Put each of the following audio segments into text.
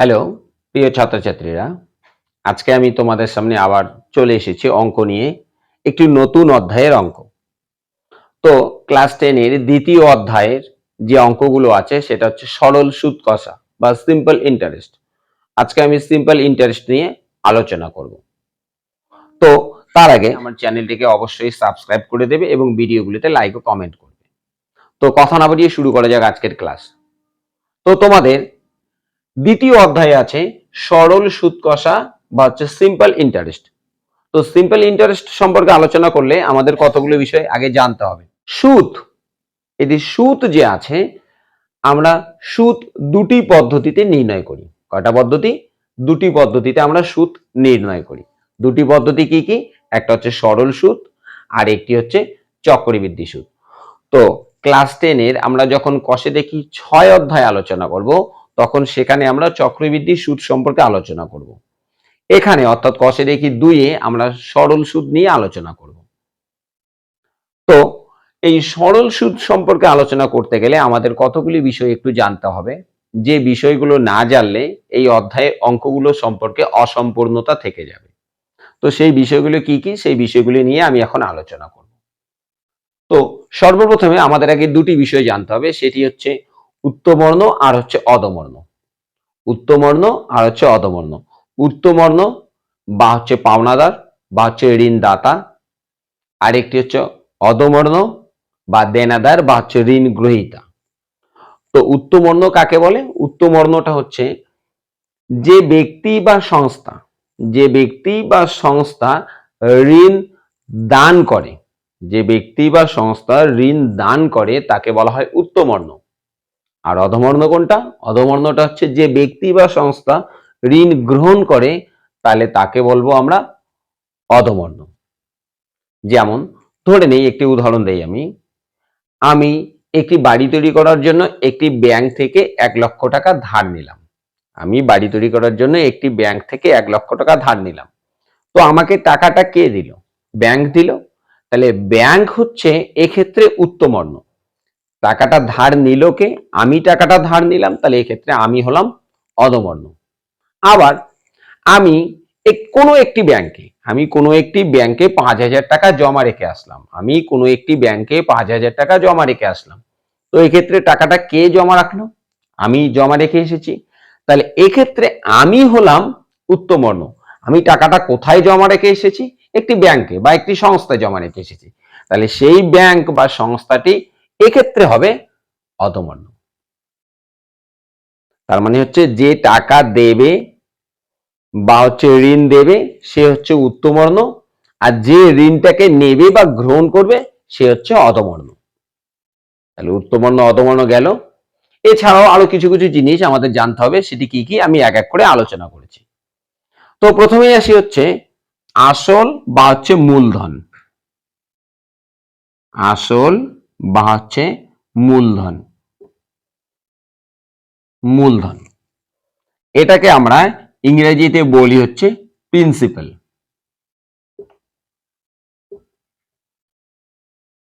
Hello, প্রিয় ছাত্রছাত্রীরা, আজকে আমি তোমাদের সামনে আবার চলে এসেছি অঙ্ক নিয়ে একটি নতুন অধ্যায়ের অঙ্ক। তো ক্লাস টেনের দ্বিতীয় অধ্যায়ের যে অঙ্কগুলো আছে, সেটা হচ্ছে সরল সুদ কষা বা সিম্পল ইন্টারেস্ট আজকে আমি সিম্পল ইন্টারেস্ট নিয়ে আলোচনা করব। তো তার আগে আমার চ্যানেলটিকে অবশ্যই সাবস্ক্রাইব করে দেবে এবং ভিডিওগুলিতে লাইক ও কমেন্ট করবে। তো কথা না বাড়িয়ে শুরু করা যাক আজকের ক্লাস। তো তোমাদের দ্বিতীয় অধ্যায়ে আছে সরল সুদ কষা বা হচ্ছে সিম্পল ইন্টারেস্ট তো সিম্পল ইন্টারেস্ট সম্পর্কে আলোচনা করলে আমাদের কতগুলো বিষয় আগে জানতে হবে। সুদ এটি সুদ যে আছে, আমরা সুদ দুটি পদ্ধতিতে নির্ণয় করি। কয়টা পদ্ধতি? দুটি পদ্ধতিতে আমরা সুদ নির্ণয় করি। দুটি পদ্ধতি কি কি? একটা হচ্ছে সরল সুদ, আর একটি হচ্ছে চক্রবৃদ্ধি সুদ। তো ক্লাস টেনের আমরা যখন কষে দেখি, ছয় অধ্যায় আলোচনা করব তখন সেখানে আমরা চক্রবৃদ্ধি সুদ সম্পর্কে আলোচনা করব। এখানে অর্থাৎ কষে দেখি দুইয়ে আমরা সরল সুদ নিয়ে আলোচনা করব। তো এই সরল সুদ সম্পর্কে আলোচনা করতে গেলে আমাদের কতগুলি বিষয় একটু জানতে হবে। যে বিষয়গুলো না জানলে এই অধ্যায়ে অঙ্কগুলো সম্পর্কে অসম্পূর্ণতা থেকে যাবে। তো সেই বিষয়গুলো কি কি? সেই বিষয়গুলি নিয়ে আমি এখন আলোচনা করব। তো সর্বপ্রথমে আমাদের আগে দুটি বিষয় জানতে হবে। সেটি হচ্ছে উত্তমর্ণ আর হচ্ছে অধমর্ণ উত্তমর্ণ আর হচ্ছে অধমর্ণ উত্তমর্ণ বা হচ্ছে পাওনাদার বা হচ্ছে ঋণদাতা। আরেকটি হচ্ছে অধমর্ণ বা দেনাদার বা হচ্ছে ঋণ গ্রহীতা তো উত্তমর্ণ কাকে বলে? উত্তমর্ণটা হচ্ছে যে ব্যক্তি বা সংস্থা, যে ব্যক্তি বা সংস্থা ঋণ দান করে, যে ব্যক্তি বা সংস্থা ঋণ দান করে তাকে বলা হয় উত্তমর্ণ। আর অধমর্ণ কোনটা? অধমর্ণটা হচ্ছে যে ব্যক্তি বা সংস্থা ঋণ গ্রহণ করে, তাহলে তাকে বলব আমরা অধমর্ণ। যেমন, ধরে নেই একটি উদাহরণ দেই আমি। আমি একটি বাড়ি তৈরি করার জন্য একটি ব্যাংক থেকে এক লক্ষ টাকা ধার নিলাম। আমি বাড়ি তৈরি করার জন্য একটি ব্যাংক থেকে এক লক্ষ টাকা ধার নিলাম। তো আমাকে টাকাটা কে দিল? ব্যাংক দিল। তাহলে ব্যাংক হচ্ছে এক্ষেত্রে উত্তমর্ণ। টাকাটা ধার নিল কে? আমি টাকাটা ধার নিলাম, তাহলে এক্ষেত্রে আমি হলাম অদমর্ণ আবার আমি কোনো একটি ব্যাংকে আমি কোনো একটি ব্যাংকে পাঁচ হাজার টাকা জমা রেখে আসলাম। আমি কোনো একটি ব্যাংকে পাঁচ হাজার টাকা জমা রেখে আসলাম। তো এক্ষেত্রে টাকাটা কে জমা রাখল? আমি জমা রেখে এসেছি। তাহলে এক্ষেত্রে আমি হলাম উত্তমর্ণ। আমি টাকাটা কোথায় জমা রেখে এসেছি? একটি ব্যাংকে বা একটি সংস্থায় জমা রেখে এসেছি। তাহলে সেই ব্যাংক বা সংস্থাটি এক্ষেত্রে হবে অধমর্ণ তার মানে হচ্ছে যে টাকা দেবে বা হচ্ছে ঋণ দেবে, সে হচ্ছে উত্তমর্ণ, আর যে ঋণটাকে নেবে বা গ্রহণ করবে, সে হচ্ছে অধমর্ণ তাহলে উত্তমর্ণ অধমর্ণ গেল। এছাড়াও আরও কিছু কিছু জিনিস আমাদের জানতে হবে, সেটি কি কি আমি এক এক করে আলোচনা করেছি। তো প্রথমেই আসি হচ্ছে আসল বা হচ্ছে মূলধন। আসল বা হচ্ছে মূলধন। মূলধন। এটাকে আমরা ইংরেজিতে বলি হচ্ছে প্রিন্সিপাল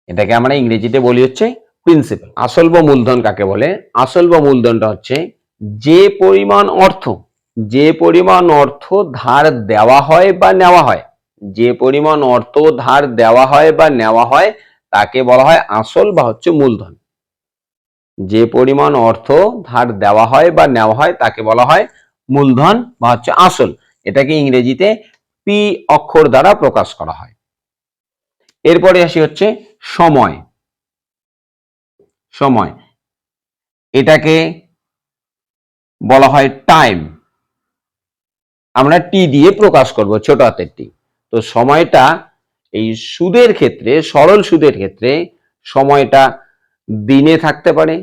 এটাকে আমরা ইংরেজিতে বলি হচ্ছে প্রিন্সিপাল আসল বা মূলধন কাকে বলে? আসল বা মূলধনটা হচ্ছে যে পরিমাণ অর্থ, যে পরিমাণ অর্থ ধার দেওয়া হয় বা নেওয়া হয়, যে পরিমাণ অর্থ ধার দেওয়া হয় বা নেওয়া হয় তাকে বলা হয় আসল বা হচ্ছে মূলধন। যে পরিমাণ অর্থ ধার দেওয়া হয় বা নেওয়া হয় তাকে বলা হয় মূলধন বা হচ্ছে আসল। এটাকে ইংরেজিতে পি অক্ষর দ্বারা প্রকাশ করা হয়। এরপরে আসি হচ্ছে সময়। সময়। এটাকে বলা হয় টাইম আমরা টি দিয়ে প্রকাশ করব ছোট হাতের টি তো সময়টা এই সুদের ক্ষেত্রে, সরল সুদের ক্ষেত্রে সময়টা দিনে থাকতে পারে,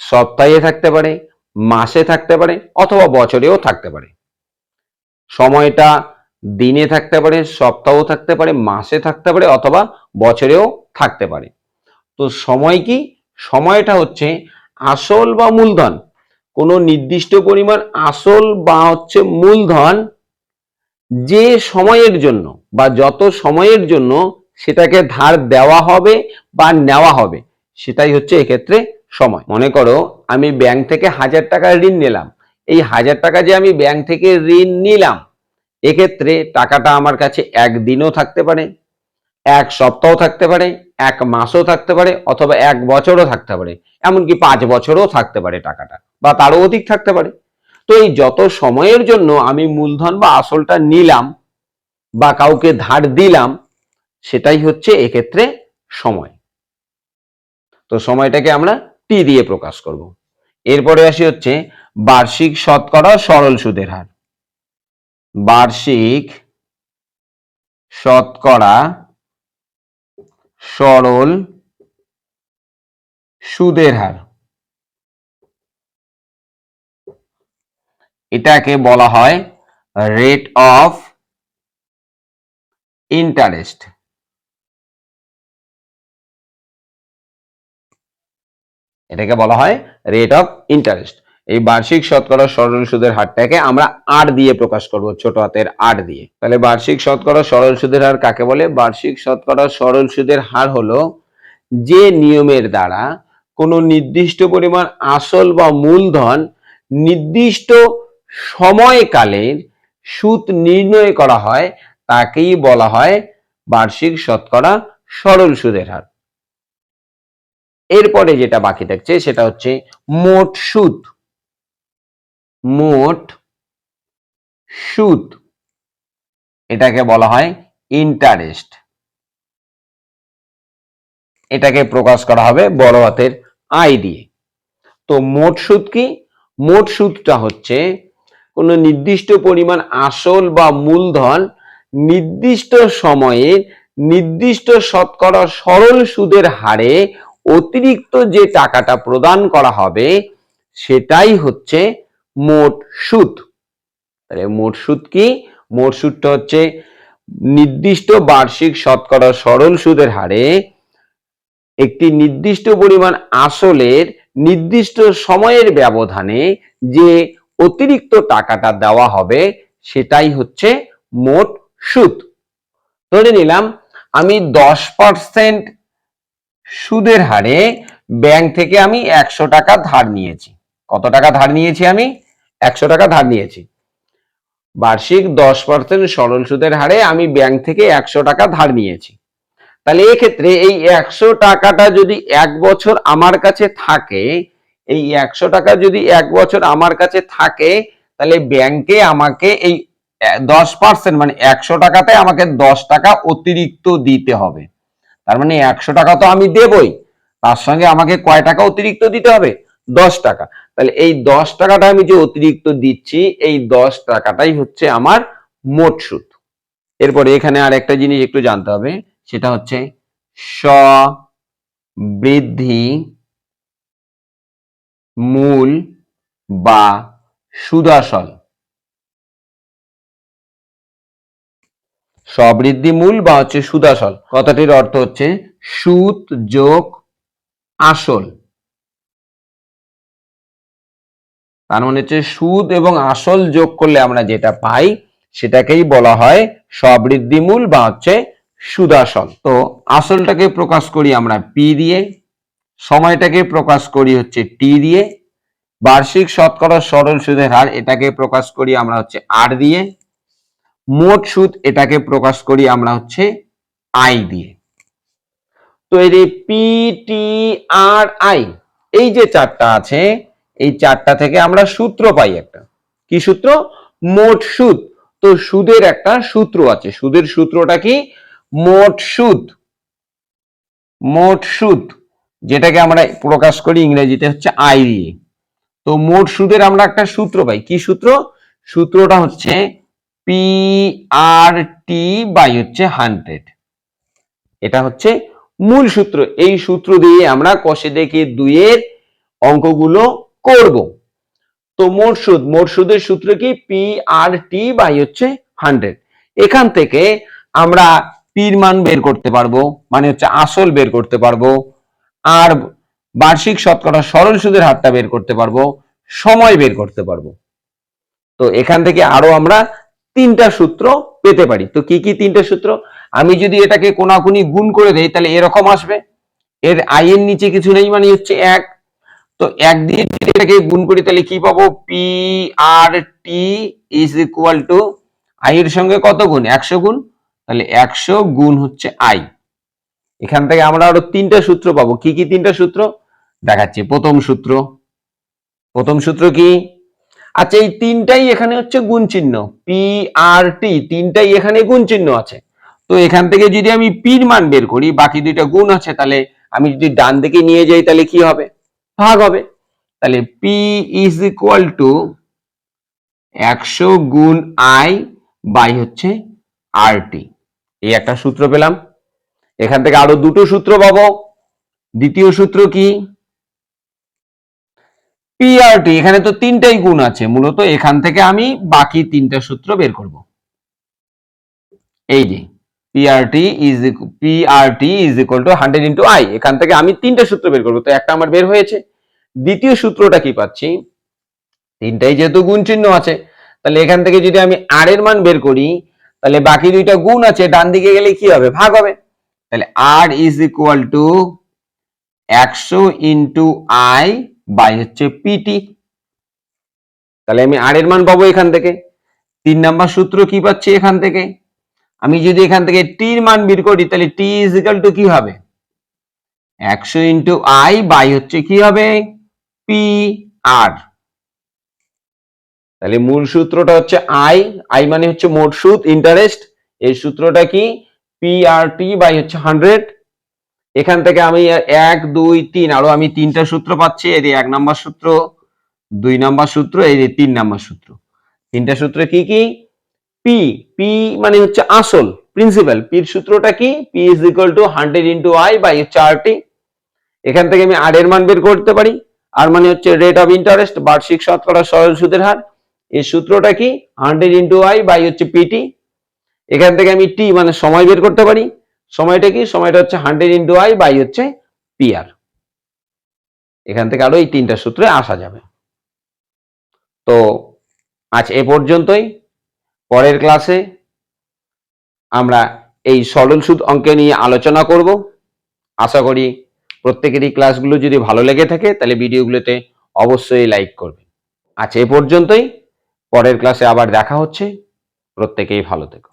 সপ্তাহে থাকতে পারে, মাসে থাকতে পারে অথবা বছরেও থাকতে পারে। সময়টা দিনে থাকতে পারে সপ্তাহ থাকতে পারে, মাসে থাকতে পারে অথবা বছরেও থাকতে পারে। তো সময় কি? সময়টা হচ্ছে আসল বা মূলধন। কোনো নির্দিষ্ট পরিমাণ আসল বা হচ্ছে মূলধন যে সময়ের জন্য বা যত সময়ের জন্য সেটাকে ধার দেওয়া হবে বা নেওয়া হবে, সেটাই হচ্ছে এক্ষেত্রে সময়। মনে করো আমি ব্যাংক থেকে হাজার টাকা ঋণ নিলাম, এই হাজার টাকা যে আমি ব্যাংক থেকে ঋণ নিলাম, এক্ষেত্রে টাকাটা আমার কাছে একদিনও থাকতে পারে, এক সপ্তাহ থাকতে পারে, এক মাসও থাকতে পারে, অথবা এক বছরও থাকতে পারে, এমনকি পাঁচ বছরও থাকতে পারে টাকাটা, বা তারও অধিক থাকতে পারে। এই যত সময়ের জন্য আমি মূলধন বা আসলটা নিলাম বা কাউকে ধার দিলাম, সেটাই হচ্ছে এক্ষেত্রে সময়। তো সময়টাকে আমরা টি দিয়ে প্রকাশ করব। এরপরে আসি হচ্ছে বার্ষিক শতকরা সরল সুদের হার। বার্ষিক শতকরা সরল সুদের হার। এটাকে বলা হয় রেট অফ ইন্টারেস্ট এটাকে বলা হয় রেট অফ ইন্টারেস্ট এই বার্ষিক শতকরা সরল সুদের হারটাকে আমরা আর দিয়ে প্রকাশ করব, ছোট হাতের আর দিয়ে। তাহলে বার্ষিক শতকরা সরল সুদের হার কাকে বলে? বার্ষিক শতকরা সরল সুদের হার হলো যে নিয়মের দ্বারা কোনো নির্দিষ্ট পরিমাণ আসল বা মূলধন নির্দিষ্ট সময়কালের সুদ নির্ণয় করা হয়, তাকেই বলা হয় বার্ষিক শতকরা সরল সুদের হার। এরপরে যেটা বাকি থাকছে সেটা হচ্ছে মোট সুদ। মোট সুদ, এটাকে বলা হয় ইন্টারেস্ট। এটাকে প্রকাশ করা হবে বড় হাতের আই দিয়ে। তো মোট সুদ কি? মোট সুদটা হচ্ছে কোনো নির্দিষ্ট পরিমাণ আসল বা মূলধন নির্দিষ্ট সময়ে নির্দিষ্ট শতকরা সরল সুদের হারে অতিরিক্ত যে টাকাটা প্রদান করা হবে, সেটাই হচ্ছে মোট সুদ। তাহলে মোট সুদ কি? মোট সুদটা হচ্ছে নির্দিষ্ট বার্ষিক শতকরা সরল সুদের হারে একটি নির্দিষ্ট পরিমাণ আসলের নির্দিষ্ট সময়ের ব্যবধানে যে অতিরিক্ত টাকাটা দেওয়া হবে, সেটাই হচ্ছে মোট সুদ। ধরে নিলাম, আমি দশ পার্সেন্ট সুদের হারে ব্যাংক থেকে আমি একশো টাকা ধার নিয়েছি। কত টাকা ধার নিয়েছি আমি? একশো টাকা ধার নিয়েছি। বার্ষিক দশ পার্সেন্ট সরল সুদের হারে আমি ব্যাংক থেকে একশো টাকা ধার নিয়েছি। তাহলে এক্ষেত্রে এই একশো টাকাটা যদি এক বছর আমার কাছে থাকে এই একশো টাকা যদি এক বছর আমার কাছে থাকে, তাহলে ব্যাংকে আমাকে এই দশ পার্সেন্ট মানে একশো টাকাতে আমাকে দশ টাকা অতিরিক্ত দিতে হবে। তার মানে একশো টাকা তো আমি দেবই, তার সঙ্গে আমাকে কয় টাকা অতিরিক্ত দিতে হবে? দশ টাকা। তাহলে এই দশ টাকাটা আমি যে অতিরিক্ত দিচ্ছি, এই দশ টাকাটাই হচ্ছে আমার মোট সুদ। এরপরে এখানে আর একটা জিনিস একটু জানতে হবে, সেটা হচ্ছে স বৃদ্ধি মূল বা সুদাসল সবৃদ্ধি মূল বা হচ্ছে সুদাসল কথাটির অর্থ হচ্ছে সুদ যোগ, আসল। তার মানে হচ্ছে সুদ এবং আসল যোগ করলে আমরা যেটা পাই, সেটাকেই বলা হয় সবৃদ্ধি মূল বা হচ্ছে সুদাসল তো আসলটাকে প্রকাশ করি আমরা পি দিয়ে। সময়টাকে প্রকাশ করি হচ্ছে টি দিয়ে। বার্ষিক শতকরা সরল সুদের হার এটাকে প্রকাশ করি আমরা হচ্ছে আর দিয়ে। মোট সুদ এটাকে প্রকাশ করি আমরা হচ্ছে আই দিয়ে। তো এই যে পি টি আর আই এই যে চারটা আছে, এই চারটা থেকে আমরা সূত্র পাই একটা। কি সূত্র? মোট সুদ। তো সুদের একটা সূত্র আছে। সুদের সূত্রটা কি? মোট সুদ। মোট সুদ। যেটাকে আমরা প্রকাশ করি ইংরেজিতে হচ্ছে আই দিয়ে। তো মোট সুদের আমরা একটা সূত্র পাই। কি সূত্র? সূত্রটা হচ্ছে পি আর টি বাই হচ্ছে হান্ড্রেড এটা হচ্ছে মূল সূত্র। এই সূত্র দিয়ে আমরা কষে দেখে দুইয়ের অঙ্কগুলো করব। তো মোট সুদ, মোট সুদের সূত্র কি? পি আর টি বাই হচ্ছে হান্ড্রেড এখান থেকে আমরা পির মান বের করতে পারব মানে হচ্ছে আসল বের করতে পারব। আর বার্ষিক শতকরা সরল সুদের হারটা বের করতে পারব, সময় বের করতে পারব। তো এখান থেকে আরও আমরা তিনটা সূত্র পেতে পারি। তো কি কি তিনটা সূত্র? আমি যদি এটাকে কোনাকুনি গুণ করে দেই, তাহলে এরকম আসবে। এর আই এর নিচে কিছু নেই মানে হচ্ছে এক। তো এক দিয়ে এটাকে গুণ করি, তাহলে কি পাবো? P R T is equal to I এর সঙ্গে কত গুণ? একশো গুণ? তাহলে একশো গুণ হচ্ছে আই এখান থেকে আমরা আরও তিনটা সূত্র পাবো। কি কি তিনটা সূত্র? দেখাচ্ছি। প্রথম সূত্র। প্রথম সূত্র কি? আচ্ছা এই তিনটাই এখানে হচ্ছে গুণ চিহ্ন। পি আর টি তিনটাই এখানে গুণ চিহ্ন আছে। তো এখান থেকে যদি আমি পির মান বের করি, বাকি দুইটা গুণ আছে, তাহলে আমি যদি ডান দিকে নিয়ে যাই, তাহলে কি হবে? ভাগ হবে। তাহলে পি ইজ ইকুয়াল টু একশো গুণ আই বাই হচ্ছে আর টি এই একটা সূত্র পেলাম। এখান থেকে আরও দুটো সূত্র পাবো। দ্বিতীয় সূত্র কি? পিআরটি এখানে তো তিনটাই গুণ আছে। মূলত এখান থেকে আমি বাকি তিনটা সূত্র বের করব। এই যে PRT is PRT is equal to hundred into I এখান থেকে আমি তিনটা সূত্র বের করব। তো একটা আমার বের হয়েছে। দ্বিতীয় সূত্রটা কি পাচ্ছি? তিনটাই যেহেতু গুণ চিহ্ন আছে, তাহলে এখান থেকে যদি আমি আর এর মান বের করি, তাহলে বাকি দুইটা গুণ আছে ডান দিকে গেলে কি হবে? ভাগ হবে। তাহলে আর ইজ ইকুয়াল টু একশো ইন্টু আই বাই হচ্ছে পিটি তাহলে আমি আর এর মান পাবো এখান থেকে। তিন নাম্বার সূত্র কি পাচ্ছি এখান থেকে? আমি যদি এখান থেকে টির মান বের করি, তাহলে টি ইজ ইকাল টু কি হবে? একশো ইন্টু আই বাই হচ্ছে কি হবে? পি আর তাহলে মূল সূত্রটা হচ্ছে আই আই মানে হচ্ছে মোট সুদ ইন্টারেস্ট এই সূত্রটা কি? পি আর টি বাই হচ্ছে হান্ড্রেড এখান থেকে আমি এক, দুই, তিন, আরও আমি তিনটা সূত্র পাচ্ছি। এই এক নাম্বার সূত্র, দুই নাম্বার সূত্র, এই যে তিন নাম্বার সূত্র। তিনটা সূত্র কি কি? পি পি মানে হচ্ছে আসল প্রিন্সিপাল পির সূত্রটা কি? P is equal to hundred into I by হচ্ছে আর টি এখান থেকে আমি আর এর মান বের করতে পারি। আর মানে হচ্ছে রেট অফ ইন্টারেস্ট বার্ষিক শতকরা সরল সুদের হার। এই সূত্রটা কি? হান্ড্রেড ইন্টু আই বাই হচ্ছে পিটি এখান থেকে আমি টি মানে সময় বের করতে পারি। সময়টা কি? সময়টা হচ্ছে হান্ড্রেড ইন্টু আই বাই হচ্ছে পিআর এখান থেকে আরও এই তিনটা সূত্রে আসা যাবে। তো আজ এ পর্যন্তই। পরের ক্লাসে আমরা এই সরল সুদ অঙ্কে নিয়ে আলোচনা করব। আশা করি প্রত্যেকেরই ক্লাসগুলো যদি ভালো লেগে থাকে, তাহলে ভিডিওগুলোতে অবশ্যই লাইক করবে আজ এ পর্যন্তই। পরের ক্লাসে আবার দেখা হচ্ছে। প্রত্যেকেই ভালো থেকো।